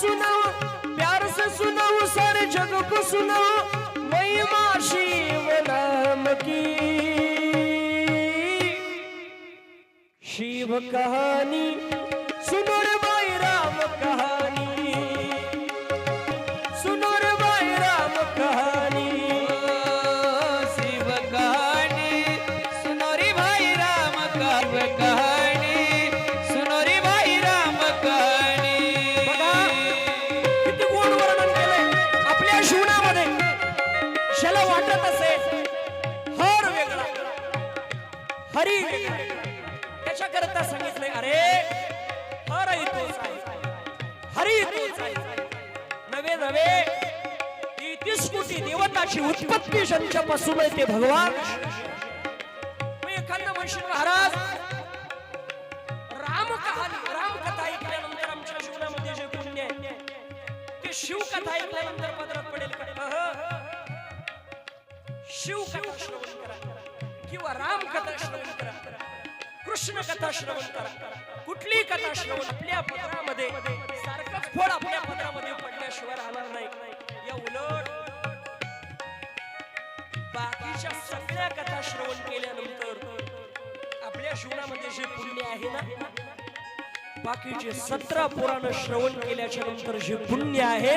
सुनाओ प्यार से सुनाओ सारे जग को सुनाओ महिमा शिव नाम की। शिव कहानी सुनो हरी. वेगळा त्याच्या करता सांगितलंय अरे हर तोच हरी तोच नवे नवे तेहतीस कोटी देवताची उत्पत्ती ज्यांच्यापासून ते भगवान. मग एखादा म्हणशील महाराज राम कहाणी राम कथा ऐकल्यानंतर आमच्या जीवनामध्ये जे पुण्य आहे ते शिव कथा ऐकल्यानंतर पदरात पडेल का? अहं. शिव कथा श्रवण करा. किंवा राम कथा श्रवण करा. कृष्ण कथा श्रवण करा. कुठली कथा श्रवण आपल्या पदरामध्ये सारखंच फळ आपल्या पदरामध्ये पडल्याशिवाय राहणार नाही. या उलट बाकीच्या सगळ्या कथा श्रवण केल्यानंतर आपल्या जीवनामध्ये जे पुण्य आहे ना बाकीचे सतरा पुराण श्रवण केल्याच्यानंतर जे पुण्य आहे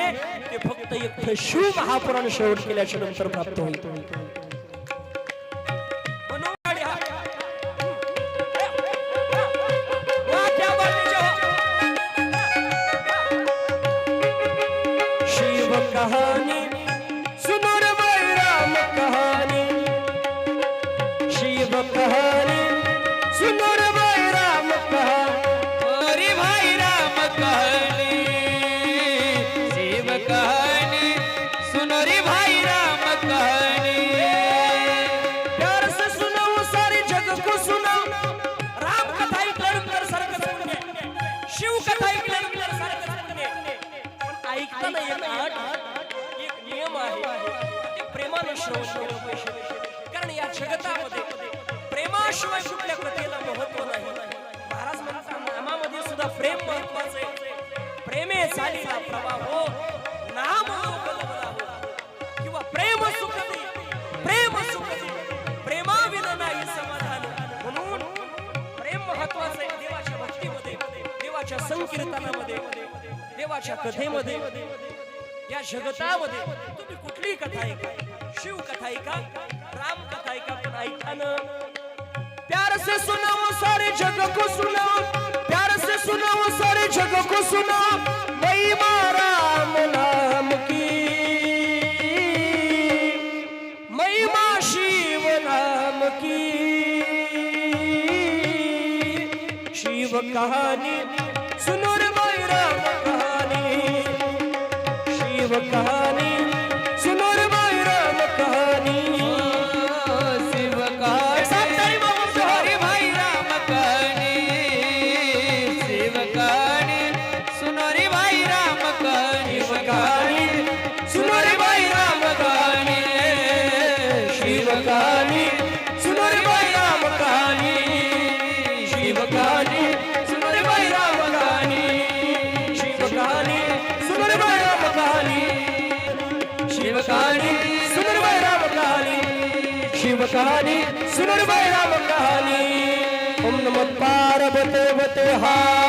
ते फक्त एक शिव महापुराण श्रवण केल्याच्यानंतर प्राप्त होईल. शिव भाई राम कहानी भाई राम कहाणी शिव सुनोरी भाई राम कहाणी प्यार से सुनाओ सारे जग को सुनाओ राम कथा ऐकल्यानंतर सारखं शिव कथा ऐकल्यानंतर सारखं पुण्य पण ऐकताना एक अट एक नियम आहे ते श्रवण केलं पाहिजे. कारण या जगतामध्ये प्रेमाशिवाय कुठल्या कथेला महत्त्व नाही. महाराज म्हणतात नामामध्ये सुद्धा प्रेम महत्वाचं आहे. प्रेमे झालेला प्रभाव हो नाम हो, हो. किंवा प्रेम सुख प्रेम सुख प्रेमाविना नाही समाधान. म्हणून प्रेम महत्वाचं आहे देवाच्या भक्तीमध्ये देवाच्या संकीर्तनामध्ये देवाच्या कथेमध्ये या जगतामध्ये. तुम्ही कुठली कथा ऐका शिव कथा ऐका राम कथा ऐका पण ऐका ना. प्यार से सुनाओ सारे जग को सुनाओ। प्यार से सुनाओ सारे जग को सुनाओ। वही राम नाम की। महिमा शिव नाम की। शिव कहानी सुनो रे भाई राम कहानी। शिव कहानी। राम कहानी शिव कहानी सुनो रे भाई राम कहानी शिव कहानी सुनो रे भाई ओम नमः पार्वते वते हा